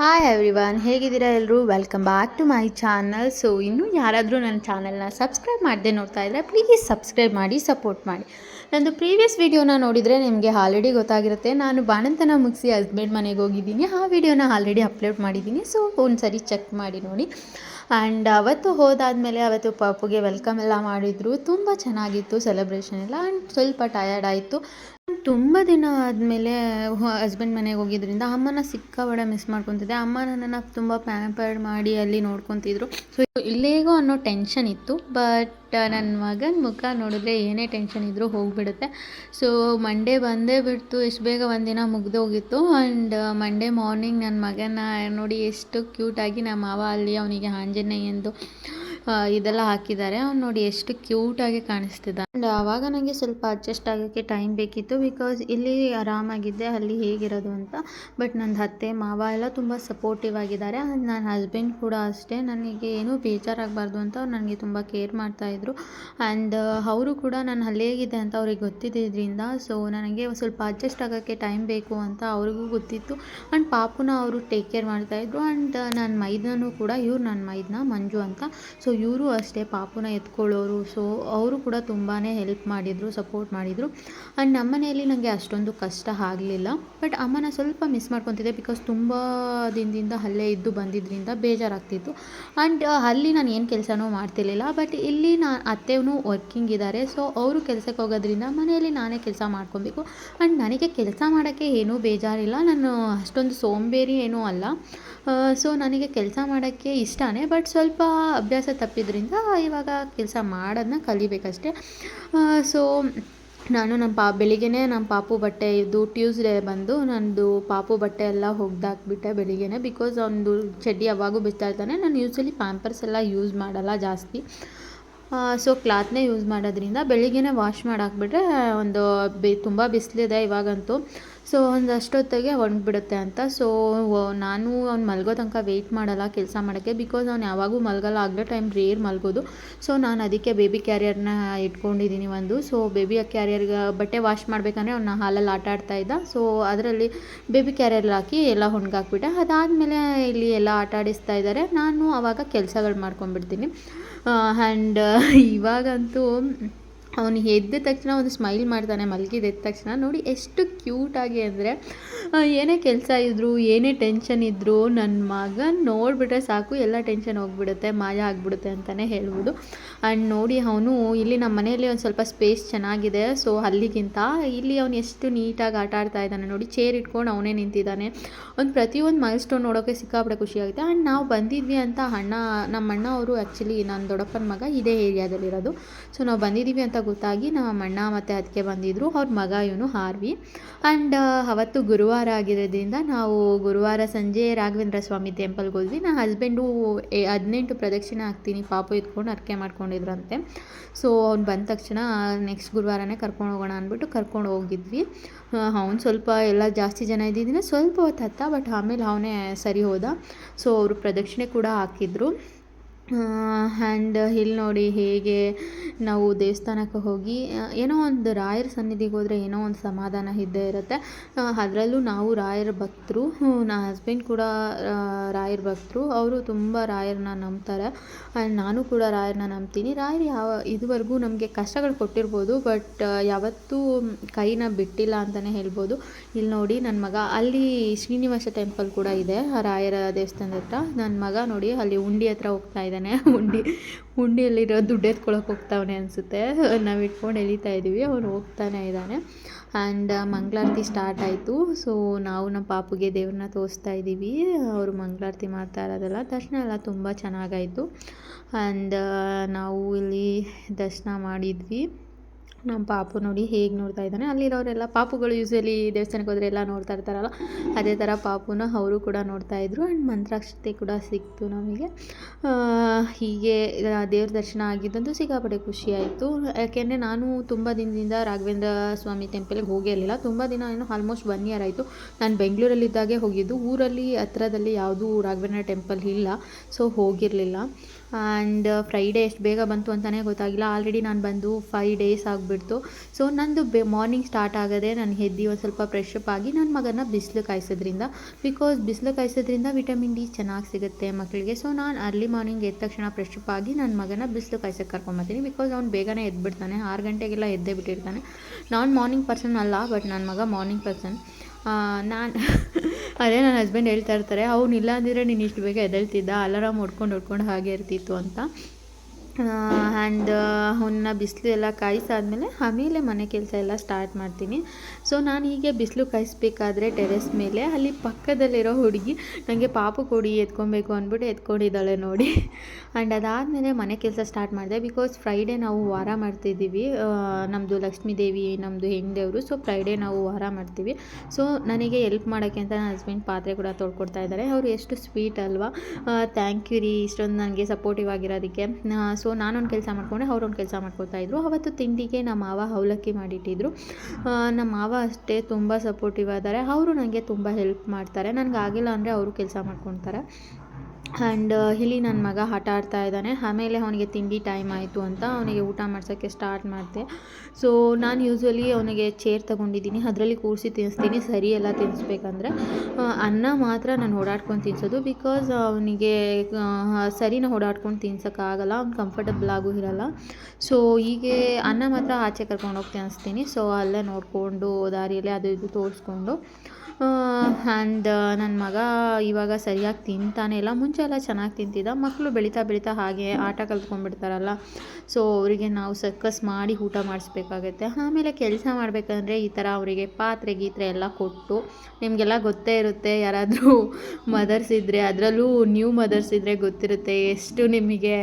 Hi everyone ಹೇಗಿದ್ದೀರಾ ಎಲ್ಲರೂ welcome back to my channel so ಇನ್ನೂ ಯಾರಾದರೂ ನನ್ನ ಚಾನಲ್ನ ಸಬ್ಸ್ಕ್ರೈಬ್ ಮಾಡದೆ ನೋಡ್ತಾ ಇದ್ದರೆ ಪ್ಲೀಸ್ ಸಬ್ಸ್ಕ್ರೈಬ್ ಮಾಡಿ ಸಪೋರ್ಟ್ ಮಾಡಿ. ನಂದು ಪ್ರೀವಿಯಸ್ ವೀಡಿಯೋನ ನೋಡಿದರೆ ನಿಮಗೆ ಆಲ್ರೆಡಿ ಗೊತ್ತಾಗಿರುತ್ತೆ. ನಾನು ಬಾಣಂತನ ಮುಗಿಸಿ ಹಸ್ಬೆಂಡ್ ಮನೆಗೆ ಹೋಗಿದ್ದೀನಿ. ಆ ವಿಡಿಯೋನ ಆಲ್ರೆಡಿ ಅಪ್ಲೋಡ್ ಮಾಡಿದ್ದೀನಿ. ಸೊ ಒಂದು ಸರಿ ಚೆಕ್ ಮಾಡಿ ನೋಡಿ. ಆ್ಯಂಡ್ ಅವತ್ತು ಹೋದಾದಮೇಲೆ ಅವತ್ತು ಪಾಪುಗೆ ವೆಲ್ಕಮ್ ಎಲ್ಲ ಮಾಡಿದರು. ತುಂಬ ಚೆನ್ನಾಗಿತ್ತು ಸೆಲೆಬ್ರೇಷನ್ ಎಲ್ಲ. ಆ್ಯಂಡ್ ಸ್ವಲ್ಪ ಟಯರ್ಡ್ ಆಯಿತು. ತುಂಬ ದಿನ ಆದಮೇಲೆ ಹಸ್ಬೆಂಡ್ ಮನೆಗೆ ಹೋಗಿದ್ರಿಂದ ಅಮ್ಮನ ಸಿಕ್ಕಾಬಡ ಮಿಸ್ ಮಾಡ್ಕೊತಿದ್ದೆ. ಅಮ್ಮ ನನ್ನನ್ನು ತುಂಬ ಪ್ಯಾಂಪರ್ಡ್ ಮಾಡಿ ಅಲ್ಲಿ ನೋಡ್ಕೊತಿದ್ರು. ಸೊ ಇಲ್ಲೇಗೋ ಅನ್ನೋ ಟೆನ್ಷನ್ ಇತ್ತು. ಬಟ್ ನನ್ನ ಮಗನ ಮುಖ ನೋಡಿದ್ರೆ ಏನೇ ಟೆನ್ಷನ್ ಇದ್ದರೂ ಹೋಗಿಬಿಡುತ್ತೆ. ಸೊ ಮಂಡೇ ಬಂದೇ ಬಿಡ್ತು. ಎಷ್ಟು ಬೇಗ ಒಂದಿನ ಮುಗ್ದೋಗಿತ್ತು. ಆ್ಯಂಡ್ ಮಂಡೇ ಮಾರ್ನಿಂಗ್ ನನ್ನ ಮಗನ ನೋಡಿ ಎಷ್ಟು ಕ್ಯೂಟಾಗಿ ನಮ್ಮ ಮಾವ ಅಲ್ಲಿ ಅವನಿಗೆ ಆಂಜನೇಯಂದು ಆ, ಇದೆಲ್ಲ ಹಾಕಿದ್ದಾರೆ. ಅವ್ನು ನೋಡಿ ಎಷ್ಟು ಕ್ಯೂಟಾಗಿ ಕಾಣಿಸ್ತಿದ್ದ ಆ್ಯಂಡ್ ಆವಾಗ ನನಗೆ ಸ್ವಲ್ಪ ಅಡ್ಜಸ್ಟ್ ಆಗೋಕ್ಕೆ ಟೈಮ್ ಬೇಕಿತ್ತು ಬಿಕಾಸ್ ಇಲ್ಲಿ ಆರಾಮಾಗಿದ್ದೆ, ಅಲ್ಲಿ ಹೇಗಿರೋದು ಅಂತ. ಬಟ್ ನಂದು ಅತ್ತೆ, ಮಾವ ಎಲ್ಲ ತುಂಬ ಸಪೋರ್ಟಿವ್ ಆಗಿದ್ದಾರೆ. ನನ್ನ ಹಸ್ಬೆಂಡ್ ಕೂಡ ಅಷ್ಟೇ. ನನಗೆ ಏನೂ ಬೇಜಾರಾಗಬಾರ್ದು ಅಂತ ಅವ್ರು ನನಗೆ ತುಂಬ ಕೇರ್ ಮಾಡ್ತಾಯಿದ್ರು ಆ್ಯಂಡ್ ಅವರು ಕೂಡ ನಾನು ಅಲ್ಲಿ ಹೇಗಿದೆ ಅಂತ ಅವ್ರಿಗೆ ಗೊತ್ತಿದ್ದರಿಂದ ಸೊ ನನಗೆ ಸ್ವಲ್ಪ ಅಡ್ಜಸ್ಟ್ ಆಗೋಕ್ಕೆ ಟೈಮ್ ಬೇಕು ಅಂತ ಅವ್ರಿಗೂ ಗೊತ್ತಿತ್ತು. ಆ್ಯಂಡ್ ಪಾಪುನ ಅವರು ಟೇಕ್ ಕೇರ್ ಮಾಡ್ತಾಯಿದ್ರು ಆ್ಯಂಡ್ ನನ್ನ ಮೈದನೂ ಕೂಡ, ಇವ್ರು ನನ್ನ ಮೈದನ, ಮಂಜು ಅಂತ. ಸೊ ಇವರು ಅಷ್ಟೇ ಪಾಪುನ ಎತ್ಕೊಳ್ಳೋರು. ಸೊ ಅವರು ಕೂಡ ತುಂಬಾ ಹೆಲ್ಪ್ ಮಾಡಿದರು ಸಪೋರ್ಟ್ ಮಾಡಿದರು. ಆ್ಯಂಡ್ ನಮ್ಮ ಮನೆಯಲ್ಲಿ ನನಗೆ ಅಷ್ಟೊಂದು ಕಷ್ಟ ಆಗಲಿಲ್ಲ. ಬಟ್ ಅಮ್ಮನ ಸ್ವಲ್ಪ ಮಿಸ್ ಮಾಡ್ಕೊತಿದ್ದೆ ಬಿಕಾಸ್ ತುಂಬ ದಿನದಿಂದ ಅಲ್ಲೇ ಇದ್ದು ಬಂದಿದ್ದರಿಂದ ಬೇಜಾರಾಗ್ತಿತ್ತು. ಆ್ಯಂಡ್ ಅಲ್ಲಿ ನಾನು ಏನು ಕೆಲಸನೂ ಮಾಡ್ತಿರ್ಲಿಲ್ಲ. ಬಟ್ ಇಲ್ಲಿ ನಾ ಅತ್ತೆಯೂ ವರ್ಕಿಂಗ್ ಇದ್ದಾರೆ ಸೊ ಅವರು ಕೆಲಸಕ್ಕೆ ಹೋಗೋದ್ರಿಂದ ಮನೆಯಲ್ಲಿ ನಾನೇ ಕೆಲಸ ಮಾಡ್ಕೊಬೇಕು. ಆ್ಯಂಡ್ ನನಗೆ ಕೆಲಸ ಮಾಡೋಕ್ಕೆ ಏನೂ ಬೇಜಾರಿಲ್ಲ. ನಾನು ಅಷ್ಟೊಂದು ಸೋಂಬೇರಿ ಏನೂ ಅಲ್ಲ. ಸೊ ನನಗೆ ಕೆಲಸ ಮಾಡೋಕ್ಕೆ ಇಷ್ಟನೇ. ಬಟ್ ಸ್ವಲ್ಪ ಅಭ್ಯಾಸ ತಪ್ಪಿದ್ರಿಂದ ಇವಾಗ ಕೆಲಸ ಮಾಡೋದನ್ನ ಕಲಿಬೇಕಷ್ಟೇ. ಸೊ ನಾನು ನಮ್ಮ ಪಾ, ಬೆಳಿಗ್ಗೆನೇ ನಮ್ಮ ಪಾಪು ಬಟ್ಟೆ ಇದು ಟ್ಯೂಸ್ಡೇ ಬಂದು ನಂದು ಪಾಪು ಬಟ್ಟೆ ಎಲ್ಲ ಒಗ್ದಾಕ್ಬಿಟ್ಟೆ ಬೆಳಿಗ್ಗೆನೇ ಬಿಕಾಸ್ ಒಂದು ಚಡ್ಡಿ ಯಾವಾಗೂ ಇರ್ತಾನೆ. ನಾನು ಯೂಸ್ವಲಿ ಪ್ಯಾಂಪರ್ಸ್ ಎಲ್ಲ ಯೂಸ್ ಮಾಡಲ್ಲ ಜಾಸ್ತಿ. ಸೊ ಕ್ಲಾತ್ನೇ ಯೂಸ್ ಮಾಡೋದ್ರಿಂದ ಬೆಳಿಗ್ಗೆನೇ ವಾಶ್ ಮಾಡಾಕ್ಬಿಟ್ರೆ ಒಂದು ಬಿ, ತುಂಬ ಬಿಸಿಲಿದೆ ಇವಾಗಂತೂ. ಸೊ ಒಂದು ಅಷ್ಟೊತ್ತಿಗೆ ಒಣಗಿಬಿಡುತ್ತೆ ಅಂತ. ಸೊ ನಾನು ಅವ್ನು ಮಲಗೋ ತನಕ ವೆಯ್ಟ್ ಮಾಡಲ್ಲ ಕೆಲಸ ಮಾಡೋಕ್ಕೆ ಬಿಕಾಸ್ ಅವ್ನು ಯಾವಾಗೂ ಮಲಗಲ್ಲ. ಆಗಲೇ ಟೈಮ್ ರೇರ್ ಮಲಗೋದು. ಸೊ, ನಾನು ಅದಕ್ಕೆ ಬೇಬಿ ಕ್ಯಾರಿಯರ್ನ ಇಟ್ಕೊಂಡಿದ್ದೀನಿ ಒಂದು. ಸೊ ಬೇಬಿ ಕ್ಯಾರಿಯರ್ಗೆ ಬಟ್ಟೆ ವಾಶ್ ಮಾಡಬೇಕಂದ್ರೆ ಅವ್ನ ಹಾಲಲ್ಲಿ ಆಟ ಆಡ್ತಾ ಇದ್ದ. ಸೊ, ಅದರಲ್ಲಿ ಬೇಬಿ ಕ್ಯಾರಿಯರ್ ಹಾಕಿ ಎಲ್ಲ ಹೊಣ್ಗಾಕ್ಬಿಟ್ಟೆ ಅದಾದಮೇಲೆ ಇಲ್ಲಿ ಎಲ್ಲ ಆಟ ಆಡಿಸ್ತಾ ಇದ್ದಾರೆ ನಾನು ಆವಾಗ ಕೆಲಸಗಳು ಮಾಡ್ಕೊಂಡ್ಬಿಡ್ತೀನಿ. ಆ್ಯಂಡ್ ಇವಾಗಂತೂ ಅವನು ಎದ್ದ ತಕ್ಷಣ ಒಂದು ಸ್ಮೈಲ್ ಮಾಡ್ತಾನೆ, ಮಲಗಿದ ಎದ್ದ ತಕ್ಷಣ. ನೋಡಿ ಎಷ್ಟು ಕ್ಯೂಟಾಗಿ ಅಂದರೆ ಏನೇ ಕೆಲಸ ಇದ್ದರೂ ಏನೇ ಟೆನ್ಷನ್ ಇದ್ದರೂ ನನ್ನ ಮಗ ನೋಡಿಬಿಟ್ರೆ ಸಾಕು, ಎಲ್ಲ ಟೆನ್ಷನ್ ಹೋಗ್ಬಿಡುತ್ತೆ, ಮಾಯ ಆಗಿಬಿಡುತ್ತೆ ಅಂತಲೇ ಹೇಳ್ಬೋದು. ಆ್ಯಂಡ್ ನೋಡಿ ಅವನು ಇಲ್ಲಿ ನಮ್ಮ ಮನೆಯಲ್ಲಿ ಒಂದು ಸ್ವಲ್ಪ ಸ್ಪೇಸ್ ಚೆನ್ನಾಗಿದೆ ಸೊ ಅಲ್ಲಿಗಿಂತ ಇಲ್ಲಿ ಅವನು ಎಷ್ಟು ನೀಟಾಗಿ ಆಟ ಆಡ್ತಾ ಇದ್ದಾನೆ ನೋಡಿ. ಚೇರ್ ಇಟ್ಕೊಂಡು ಅವನೇ ನಿಂತಿದ್ದಾನೆ. ಒಂದು ಪ್ರತಿಯೊಂದು ಮೈಲ್ ಸ್ಟೋನ್ ನೋಡೋಕ್ಕೆ ಸಿಕ್ಕಾಪಟ್ಟೆ ಖುಷಿ ಆಗುತ್ತೆ. ಆ್ಯಂಡ್ ನಾವು ಬಂದಿದ್ವಿ ಅಂತ ಅಣ್ಣ ನಮ್ಮ ಅಣ್ಣ ಅವರು ಆ್ಯಕ್ಚುಲಿ ನನ್ನ ದೊಡ್ಡಪ್ಪನ ಮಗ ಇದೇ ಏರಿಯಾದಲ್ಲಿರೋದು ಸೊ ನಾವು ಬಂದಿದ್ದೀವಿ ಅಂತ ಗೊತ್ತಾಗಿ ನಮ್ಮ ಅಣ್ಣ ಮತ್ತು ಅದಕ್ಕೆ ಬಂದಿದ್ದರು ಅವ್ರ ಮಗ ಇವನು ಹಾರ್ವಿ. ಆ್ಯಂಡ್ ಅವತ್ತು ಗುರುವಾರ ಆಗಿರೋದ್ರಿಂದ ನಾವು ಗುರುವಾರ ಸಂಜೆ ರಾಘವೇಂದ್ರ ಸ್ವಾಮಿ ಟೆಂಪಲ್ಗೆ ಹೋದ್ವಿ. ನನ್ನ ಹಸ್ಬೆಂಡು ಹದಿನೆಂಟು ಪ್ರದಕ್ಷಿಣೆ ಹಾಕ್ತೀನಿ, ಪಾಪು ಎತ್ಕೊಂಡು ಅರ್ಕೆ ಮಾಡ್ಕೊಂಡಿದ್ರಂತೆ. ಸೊ ಅವ್ನು ಬಂದ ತಕ್ಷಣ ನೆಕ್ಸ್ಟ್ ಗುರುವಾರನೇ ಕರ್ಕೊಂಡು ಹೋಗೋಣ ಅಂದ್ಬಿಟ್ಟು ಕರ್ಕೊಂಡು ಹೋಗಿದ್ವಿ. ಅವ್ನು ಸ್ವಲ್ಪ ಎಲ್ಲ ಜಾಸ್ತಿ ಜನ ಇದ್ದಿದ್ದೀನಿ ಸ್ವಲ್ಪ ಹೊತ್ತು ಹತ್ತ ಬಟ್ ಆಮೇಲೆ ಅವನೇ ಸರಿ ಹೋದ. ಸೊ ಅವರು ಪ್ರದಕ್ಷಿಣೆ ಕೂಡ ಹಾಕಿದ್ರು. ಆ್ಯಂಡ್ ಇಲ್ಲಿ ನೋಡಿ ಹೇಗೆ ನಾವು ದೇವಸ್ಥಾನಕ್ಕೆ ಹೋಗಿ ಏನೋ ಒಂದು ರಾಯರ ಸನ್ನಿಧಿಗೆ ಹೋದರೆ ಏನೋ ಒಂದು ಸಮಾಧಾನ ಇದ್ದೇ ಇರುತ್ತೆ. ಅದರಲ್ಲೂ ನಾವು ರಾಯರ ಭಕ್ತರು ನನ್ನ ಹಸ್ಬೆಂಡ್ ಕೂಡ ರಾಯರ ಭಕ್ತರು, ಅವರು ತುಂಬ ರಾಯರನ್ನ ನಂಬ್ತಾರೆ. ಆ್ಯಂಡ್ ನಾನು ಕೂಡ ರಾಯರನ್ನ ನಂಬ್ತೀನಿ. ರಾಯರು ಯಾವ, ಇದುವರೆಗೂ ನಮಗೆ ಕಷ್ಟಗಳು ಕೊಟ್ಟಿರ್ಬೋದು ಬಟ್ ಯಾವತ್ತೂ ಕೈನ ಬಿಟ್ಟಿಲ್ಲ ಅಂತಲೇ ಹೇಳ್ಬೋದು. ಇಲ್ಲಿ ನೋಡಿ ನನ್ನ ಮಗ ಅಲ್ಲಿ ಶ್ರೀನಿವಾಸ ಟೆಂಪಲ್ ಕೂಡ ಇದೆ ರಾಯರ ದೇವಸ್ಥಾನದ ಹತ್ರ. ನನ್ನ ಮಗ ನೋಡಿ ಅಲ್ಲಿ ಉಂಡಿ ಹತ್ರ ಹೋಗ್ತಾ ಇದ್ದಾನೆ. ಉಂಡಿ ಉಂಡಿಯಲ್ಲಿರೋ ದುಡ್ಡು ಎತ್ಕೊಳಕ್ಕೆ ಹೋಗ್ತಾವನೆ ಅನಿಸುತ್ತೆ. ನಾವು ಇಟ್ಕೊಂಡು ಎಳಿತಾ ಇದ್ದೀವಿ ಅವನು ಹೋಗ್ತಾನೆ ಇದ್ದಾನೆ. ಆ್ಯಂಡ್ ಮಂಗಳಾರತಿ ಸ್ಟಾರ್ಟ್ ಆಯಿತು. ಸೊ ನಾವು ನಮ್ಮ ಪಾಪುಗೆ ದೇವ್ರನ್ನ ತೋರಿಸ್ತಾ ಇದ್ದೀವಿ ಅವರು ಮಂಗಳಾರತಿ ಮಾಡ್ತಾ ಇರೋದೆಲ್ಲ. ದರ್ಶನ ಎಲ್ಲ ತುಂಬ ಚೆನ್ನಾಗಾಯಿತು. ಆ್ಯಂಡ್ ನಾವು ಇಲ್ಲಿ ದರ್ಶನ ಮಾಡಿದ್ವಿ. ನಮ್ಮ ಪಾಪು ನೋಡಿ ಹೇಗೆ ನೋಡ್ತಾ ಇದ್ದಾನೆ. ಅಲ್ಲಿರೋರೆಲ್ಲ ಪಾಪುಗಳು ಯೂಸ್ವಲಿ ದೇವಸ್ಥಾನಕ್ಕೆ ಹೋದರೆ ಎಲ್ಲ ನೋಡ್ತಾ ಇರ್ತಾರಲ್ಲ, ಅದೇ ಥರ ಪಾಪುನ ಅವರು ಕೂಡ ನೋಡ್ತಾ ಇದ್ರು ಆ್ಯಂಡ್ ಮಂತ್ರಾಕ್ಷತೆ ಕೂಡ ಸಿಕ್ತು ನಮಗೆ. ಹೀಗೆ ದೇವ್ರ ದರ್ಶನ ಆಗಿದ್ದಂತೂ ಸಿಕ್ಕಾಪಟ್ಟೆ ಖುಷಿ ಆಯಿತು. ಯಾಕೆಂದರೆ ನಾನು ತುಂಬ ದಿನದಿಂದ ರಾಘವೇಂದ್ರ ಸ್ವಾಮಿ ಟೆಂಪಲ್ಗೆ ಹೋಗೇ ಇರಲಿಲ್ಲ. ತುಂಬ ದಿನ ಏನು ಆಲ್ಮೋಸ್ಟ್ ಒನ್ ಇಯರ್ ಆಯಿತು. ನಾನು ಬೆಂಗಳೂರಲ್ಲಿದ್ದಾಗೆ ಹೋಗಿದ್ದು. ಊರಲ್ಲಿ ಹತ್ರದಲ್ಲಿ ಯಾವುದೂ ರಾಘವೇಂದ್ರ ಟೆಂಪಲ್ ಇಲ್ಲ. ಸೊ ಹೋಗಿರಲಿಲ್ಲ. ಆ್ಯಂಡ್ ಫ್ರೈಡೇ ಎಷ್ಟು ಬೇಗ ಬಂತು ಅಂತಲೇ ಗೊತ್ತಾಗಿಲ್ಲ. ಆಲ್ರೆಡಿ ನಾನು ಬಂದು ಫೈವ್ ಡೇಸ್ ಆಗಿಬಿಡ್ತು. ಸೊ ನಂದು ಬೆ ಮಾರ್ನಿಂಗ್ ಸ್ಟಾರ್ಟ್ ಆಗೋದೇ ನಾನು ಹೆದ್ದಿ ಒಂದು ಸ್ವಲ್ಪ ಫ್ರೆಶ್ ಅಪ್ ಆಗಿ ನನ್ನ ಮಗನ ಬಿಸಿಲು ಕಾಯಿಸೋದ್ರಿಂದ ಬಿಕಾಸ್ ಬಿಸಿಲು ಕಾಯಿಸೋದ್ರಿಂದ ವಿಟಮಿನ್ ಡಿ ಚೆನ್ನಾಗಿ ಸಿಗುತ್ತೆ ಮಕ್ಕಳಿಗೆ ಸೊ ನಾನು ಅರ್ಲಿ ಮಾರ್ನಿಂಗ್ ಎದ್ದ ತಕ್ಷಣ ಫ್ರೆಶ್ ಅಪ್ ಆಗಿ ನನ್ನ ಮಗನ ಬಿಸಿಲು ಕಾಯಿಸೋಕೆ ಕರ್ಕೊಂಬರ್ತೀನಿ ಬಿಕಾಸ್ ಅವ್ನು ಬೇಗನೆ ಎದ್ಬಿಡ್ತಾನೆ. ಆರು ಗಂಟೆಗೆಲ್ಲ ಎದ್ದೇ ಬಿಟ್ಟಿರ್ತಾನೆ. ನಾನು ಮಾರ್ನಿಂಗ್ ಪರ್ಸನ್ ಅಲ್ಲ ಬಟ್ ನನ್ನ ಮಗ ಮಾರ್ನಿಂಗ್ ಪರ್ಸನ್ ನಾನು ಅದೇ ನನ್ನ ಹಸ್ಬೆಂಡ್ ಹೇಳ್ತಾ ಇರ್ತಾರೆ, ಅವ್ನು ಇಲ್ಲ ಅಂದಿದ್ರೆ ನೀನು ಇಷ್ಟು ಬೇಗ ಎದ್ದೇಳ್ತಿದ್ದ ಅಲಾರಾಮ್ ಹೊಡ್ಕೊಂಡು ಹೊಡ್ಕೊಂಡು ಹಾಗೆ ಇರ್ತಿತ್ತು ಅಂತ. ಆ್ಯಂಡ್ ಅವನ್ನ ಬಿಸಿಲು ಎಲ್ಲ ಕಾಯಿಸಾದ್ಮೇಲೆ ಆಮೇಲೆ ಮನೆ ಕೆಲಸ ಎಲ್ಲ ಸ್ಟಾರ್ಟ್ ಮಾಡ್ತೀನಿ. ಸೊ ನಾನು ಹೀಗೆ ಬಿಸಿಲು ಕಾಯಿಸ್ಬೇಕಾದ್ರೆ ಟೆರೆಸ್ ಮೇಲೆ, ಅಲ್ಲಿ ಪಕ್ಕದಲ್ಲಿರೋ ಹುಡುಗಿ ನನಗೆ ಪಾಪು ಕೊಡಿ ಎತ್ಕೊಬೇಕು ಅಂದ್ಬಿಟ್ಟು ಎತ್ಕೊಂಡಿದ್ದಾಳೆ ನೋಡಿ. ಆ್ಯಂಡ್ ಅದಾದಮೇಲೆ ಮನೆ ಕೆಲಸ ಸ್ಟಾರ್ಟ್ ಮಾಡಿದೆ. ಬಿಕಾಸ್ ಫ್ರೈಡೇ ನಾವು ವಾರ ಮಾಡ್ತಿದ್ದೀವಿ. ನಮ್ಮದು ಲಕ್ಷ್ಮೀ ದೇವಿ ನಮ್ಮದು ಹೆಂಗ್ದೇವರು ಸೊ ಫ್ರೈಡೇ ನಾವು ವಾರ ಮಾಡ್ತೀವಿ. ಸೊ ನನಗೆ ಎಲ್ಪ್ ಮಾಡೋಕ್ಕೆ ಅಂತ ನನ್ನ ಹಸ್ಬೆಂಡ್ ಪಾತ್ರೆ ಕೂಡ ತೊಳ್ಕೊಡ್ತಾ ಇದ್ದಾರೆ. ಅವರು ಎಷ್ಟು ಸ್ವೀಟ್ ಅಲ್ವಾ. ಥ್ಯಾಂಕ್ ಯು ರೀ. ಇಷ್ಟೊಂದು ನನಗೆ ಸಪೋರ್ಟಿವ್ ಆಗಿರೋದಕ್ಕೆ. ಸೊ ನಾನೊಂದು ಕೆಲಸ ಮಾಡ್ಕೊಂಡೆ, ಅವ್ರೊಂದು ಕೆಲಸ ಮಾಡ್ಕೊತಾ ಇದ್ರು. ಅವತ್ತು ತಿಂಡಿಗೆ ನಮ್ಮ ಮಾವ ಅವಲಕ್ಕಿ ಮಾಡಿಟ್ಟಿದ್ರು. ನಮ್ಮ ಮಾವ ಅಷ್ಟೇ ತುಂಬ ಸಪೋರ್ಟಿವ್ ಆದರೆ. ಅವರು ನನಗೆ ತುಂಬ ಹೆಲ್ಪ್ ಮಾಡ್ತಾರೆ. ನನಗೆ ಆಗಿಲ್ಲ ಅಂದರೆ ಅವರು ಕೆಲಸ ಮಾಡ್ಕೊತಾರೆ. ಆ್ಯಂಡ್ ಇಲ್ಲಿ ನನ್ನ ಮಗ ಆಟ ಆಡ್ತಾ ಇದ್ದಾನೆ. ಆಮೇಲೆ ಅವನಿಗೆ ತಿಂಡಿ ಟೈಮ್ ಆಯಿತು ಅಂತ ಅವನಿಗೆ ಊಟ ಮಾಡ್ಸೋಕ್ಕೆ ಸ್ಟಾರ್ಟ್ ಮಾಡಿದೆ. ಸೊ ನಾನು ಯೂಶ್ವಲಿ ಅವನಿಗೆ ಚೇರ್ ತೊಗೊಂಡಿದ್ದೀನಿ. ಅದರಲ್ಲಿ ಕೂರಿಸಿ ತಿನ್ನಿಸ್ತೀನಿ. ಸರಿ ಎಲ್ಲ ತಿನ್ನಿಸ್ಬೇಕಂದ್ರೆ ಅನ್ನ ಮಾತ್ರ ನಾನು ಓಡಾಡ್ಕೊಂಡು ತಿನ್ನಿಸೋದು ಬಿಕಾಸ್ ಅವನಿಗೆ ಸರಿನ ಓಡಾಡ್ಕೊಂಡು ತಿನ್ಸೋಕ್ಕಾಗಲ್ಲ ಅವ್ನು ಕಂಫರ್ಟಬಲ್ ಆಗೂ ಇರೋಲ್ಲ. ಸೊ ಹೀಗೆ ಅನ್ನ ಮಾತ್ರ ಆಚೆ ಕರ್ಕೊಂಡು ಹೋಗಿ ತಿನ್ನಿಸ್ತೀನಿ ಸೊ ಅಲ್ಲೇ ನೋಡಿಕೊಂಡು ದಾರಿಯಲ್ಲೇ ಅದು ಇದು ತೋರಿಸ್ಕೊಂಡು ಆ್ಯಂಡ್ ನನ್ನ ಮಗ ಇವಾಗ ಸರಿಯಾಗಿ ತಿಂತಾನೆ ಇಲ್ಲ. ಮುಂಚೆ ಎಲ್ಲ ಚೆನ್ನಾಗಿ ತಿಂತಿದ್ದ. ಮಕ್ಕಳು ಬೆಳೀತಾ ಬೆಳೀತಾ ಹಾಗೆ ಆಟ ಕಲ್ತ್ಕೊಂಡ್ಬಿಡ್ತಾರಲ್ಲ. ಸೊ ಅವರಿಗೆ ನಾವು ಸರ್ಕಸ್ ಮಾಡಿ ಊಟ ಮಾಡಿಸ್ಬೇಕಾಗತ್ತೆ. ಆಮೇಲೆ ಕೆಲಸ ಮಾಡಬೇಕಂದ್ರೆ ಈ ಥರ ಅವರಿಗೆ ಪಾತ್ರೆ ಗೀತ್ರೆ ಎಲ್ಲ ಕೊಟ್ಟು, ನಿಮಗೆಲ್ಲ ಗೊತ್ತೇ ಇರುತ್ತೆ ಯಾರಾದರೂ ಮದರ್ಸ್ ಇದ್ದರೆ ಅದರಲ್ಲೂ ನ್ಯೂ ಮದರ್ಸ್ ಇದ್ದರೆ ಗೊತ್ತಿರುತ್ತೆ ಎಷ್ಟು ನಿಮಗೆ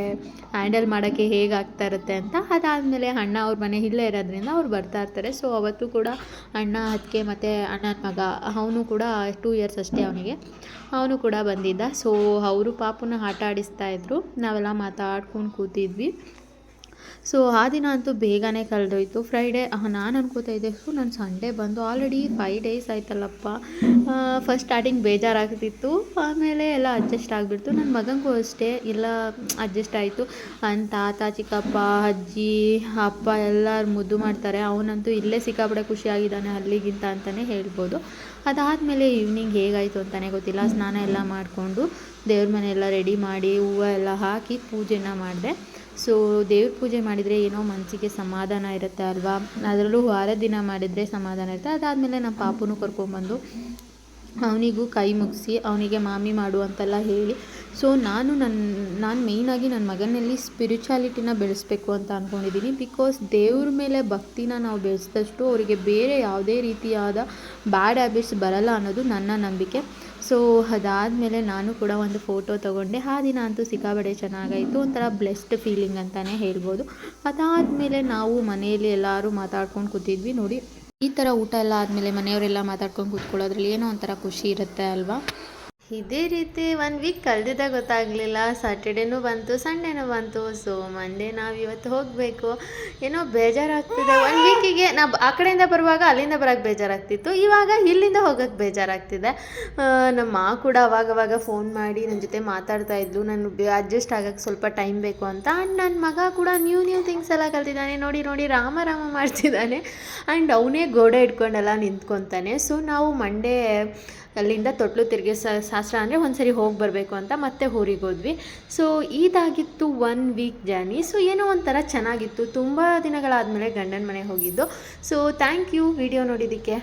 ಹ್ಯಾಂಡಲ್ ಮಾಡೋಕ್ಕೆ ಹೇಗಾಗ್ತಾ ಇರುತ್ತೆ ಅಂತ. ಅದಾದಮೇಲೆ ಅಣ್ಣ ಅವ್ರ ಮನೆ ಇಲ್ಲೇ ಇರೋದ್ರಿಂದ ಅವ್ರು ಬರ್ತಾ ಇರ್ತಾರೆ. ಸೊ ಅವತ್ತು ಕೂಡ ಅಣ್ಣ ಅದಕ್ಕೆ ಮತ್ತು ಅಣ್ಣನ ಮಗ ಅವನು ಕೂಡ ಟೂ ಇಯರ್ಸ್ ಅಷ್ಟೇ ಅವನಿಗೆ. ಅವನು ಕೂಡ ಬಂದಿದ್ದ. ಸೊ ಅವರು ಪಾಪನ ಆಟ ಆಡಿಸ್ತಾ ಇದ್ರು. ನಾವೆಲ್ಲ ಮಾತಾಡ್ಕೊಂಡು ಕೂತಿದ್ವಿ. ಸೊ ಆ ದಿನ ಅಂತೂ ಬೇಗನೆ ಕಳೆದೋಯ್ತು. ಫ್ರೈಡೇ ನಾನು ಅನ್ಕೋತಾ ಇದ್ದೆ ಸೊ ನಾನು ಸಂಡೇ ಬಂದು ಆಲ್ರೆಡಿ ಫೈವ್ ಡೇಸ್ ಆಯ್ತಲ್ಲಪ್ಪ. ಫಸ್ಟ್ ಸ್ಟಾರ್ಟಿಂಗ್ ಬೇಜಾರಾಗ್ತಿತ್ತು. ಆಮೇಲೆ ಎಲ್ಲ ಅಡ್ಜಸ್ಟ್ ಆಗಿಬಿಡ್ತು. ನನ್ನ ಮಗನಿಗೂ ಅಷ್ಟೇ. ಎಲ್ಲ ಅಡ್ಜಸ್ಟ್ ಆಯಿತು. ನನ್ನ ತಾತ, ಚಿಕ್ಕಪ್ಪ, ಅಜ್ಜಿ, ಅಪ್ಪ ಎಲ್ಲರೂ ಮುದ್ದು ಮಾಡ್ತಾರೆ. ಅವನಂತೂ ಇಲ್ಲೇ ಸಿಕ್ಕಾಪಡೆ ಖುಷಿಯಾಗಿದ್ದಾನೆ ಅಲ್ಲಿಗಿಂತ ಅಂತಲೇ ಹೇಳ್ಬೋದು. ಅದಾದಮೇಲೆ ಈವ್ನಿಂಗ್ ಹೇಗಾಯಿತು ಅಂತಲೇ ಗೊತ್ತಿಲ್ಲ. ಸ್ನಾನ ಎಲ್ಲ ಮಾಡಿಕೊಂಡು ದೇವ್ರ ಮನೆ ಎಲ್ಲ ರೆಡಿ ಮಾಡಿ ಹೂವು ಎಲ್ಲ ಹಾಕಿ ಪೂಜೆನ ಮಾಡಿದೆ. ಸೊ ದೇವ್ರ ಪೂಜೆ ಮಾಡಿದರೆ ಏನೋ ಮನಸ್ಸಿಗೆ ಸಮಾಧಾನ ಇರುತ್ತೆ ಅಲ್ವಾ? ಅದರಲ್ಲೂ ವಾರ ದಿನ ಮಾಡಿದರೆ ಸಮಾಧಾನ ಇರುತ್ತೆ. ಅದಾದಮೇಲೆ ನಮ್ಮ ಪಾಪುನೂ ಕರ್ಕೊಂಬಂದು ಅವನಿಗೂ ಕೈ ಮುಗಿಸಿ, ಅವನಿಗೆ ಮಾಮಿ ಮಾಡು ಅಂತೆಲ್ಲ ಹೇಳಿ ಸೊ ನಾನು ನನ್ನ ನಾನು ಮೇಯ್ನಾಗಿ ನನ್ನ ಮಗನಲ್ಲಿ ಸ್ಪಿರಿಚುಯಾಲಿಟಿನ ಬೆಳೆಸಬೇಕು ಅಂತ ಅಂದ್ಕೊಂಡಿದ್ದೀನಿ ಬಿಕಾಸ್ ದೇವ್ರ ಮೇಲೆ ಭಕ್ತಿನ ನಾವು ಬೆಳೆಸಿದಷ್ಟು ಅವರಿಗೆ ಬೇರೆ ಯಾವುದೇ ರೀತಿಯಾದ ಬ್ಯಾಡ್ ಹ್ಯಾಬಿಟ್ಸ್ ಬರಲ್ಲ ಅನ್ನೋದು ನನ್ನ ನಂಬಿಕೆ. ಸೊ ಅದಾದಮೇಲೆ ನಾನು ಕೂಡ ಒಂದು ಫೋಟೋ ತೊಗೊಂಡೆ. ಆ ದಿನ ಅಂತೂ ಸಿಕ್ಕಾಬಡೆ ಚೆನ್ನಾಗಾಯಿತು. ಒಂಥರ ಬ್ಲೆಸ್ಡ್ ಫೀಲಿಂಗ್ ಅಂತಲೇ ಹೇಳ್ಬೋದು. ಅದಾದಮೇಲೆ ನಾವು ಮನೆಯಲ್ಲಿ ಎಲ್ಲರೂ ಮಾತಾಡ್ಕೊಂಡು ಕೂತಿದ್ವಿ ನೋಡಿ. ಈ ಥರ ಊಟ ಎಲ್ಲ ಆದಮೇಲೆ ಮನೆಯವರೆಲ್ಲ ಮಾತಾಡ್ಕೊಂಡು ಕೂತ್ಕೊಳ್ಳೋದ್ರಲ್ಲಿ ಏನೋ ಒಂಥರ ಖುಷಿ ಇರುತ್ತೆ ಅಲ್ವಾ? ಇದೇ ರೀತಿ ಒಂದು ವೀಕ್ ಕಳೆದಿದ್ದ ಗೊತ್ತಾಗಲಿಲ್ಲ. ಸ್ಯಾಟರ್ಡೇನೂ ಬಂತು ಸಂಡೇನೂ ಬಂತು. ಸೊ ಮಂಡೇ ನಾವು ಇವತ್ತು ಹೋಗಬೇಕು. ಏನೋ ಬೇಜಾರಾಗ್ತಿದೆ. ಒಂದು ವೀಕಿಗೆ ನಾ ಆ ಕಡೆಯಿಂದ ಬರುವಾಗ ಅಲ್ಲಿಂದ ಬರೋಕ್ಕೆ ಬೇಜಾರಾಗ್ತಿತ್ತು. ಇವಾಗ ಇಲ್ಲಿಂದ ಹೋಗೋಕ್ಕೆ ಬೇಜಾರಾಗ್ತಿದೆ. ನಮ್ಮ ಮಾ ಕೂಡ ಅವಾಗವಾಗ ಫೋನ್ ಮಾಡಿ ನನ್ನ ಜೊತೆ ಮಾತಾಡ್ತಾ ಇದ್ಲು. ನಾನು ಅಡ್ಜಸ್ಟ್ ಆಗೋಕ್ಕೆ ಸ್ವಲ್ಪ ಟೈಮ್ ಬೇಕು ಅಂತ. ಆ್ಯಂಡ್ ನನ್ನ ಮಗ ಕೂಡ ನ್ಯೂ ನ್ಯೂ ಥಿಂಗ್ಸ್ ಎಲ್ಲ ಕಲ್ತಿದ್ದಾನೆ. ನೋಡಿ ನೋಡಿ, ರಾಮ ರಾಮ ಮಾಡ್ತಿದ್ದಾನೆ. ಆ್ಯಂಡ್ ಅವನೇ ಗೋಡೆ ಇಟ್ಕೊಂಡೆಲ್ಲ ನಿಂತ್ಕೊತಾನೆ. ಸೊ ನಾವು ಮಂಡೇ ಅಲ್ಲಿಂದ ತೊಟ್ಲು ತಿರುಗಿ ಶಾಸ್ತ್ರ ಅಂದರೆ ಒಂದು ಸರಿ ಹೋಗಿ ಬರಬೇಕು ಅಂತ ಮತ್ತೆ ಊರಿಗೆ ಹೋದ್ವಿ. ಸೊ ಇದಾಗಿತ್ತು ಒನ್ ವೀಕ್ ಜರ್ನಿ ಸೊ ಏನೋ ಒಂಥರ ಚೆನ್ನಾಗಿತ್ತು. ತುಂಬ ದಿನಗಳಾದಮೇಲೆ ಗಂಡನ ಮನೆಗೆ ಹೋಗಿದ್ದು. ಸೊ ಥ್ಯಾಂಕ್ ಯು ವಿಡಿಯೋ ನೋಡಿದ್ದಕ್ಕೆ.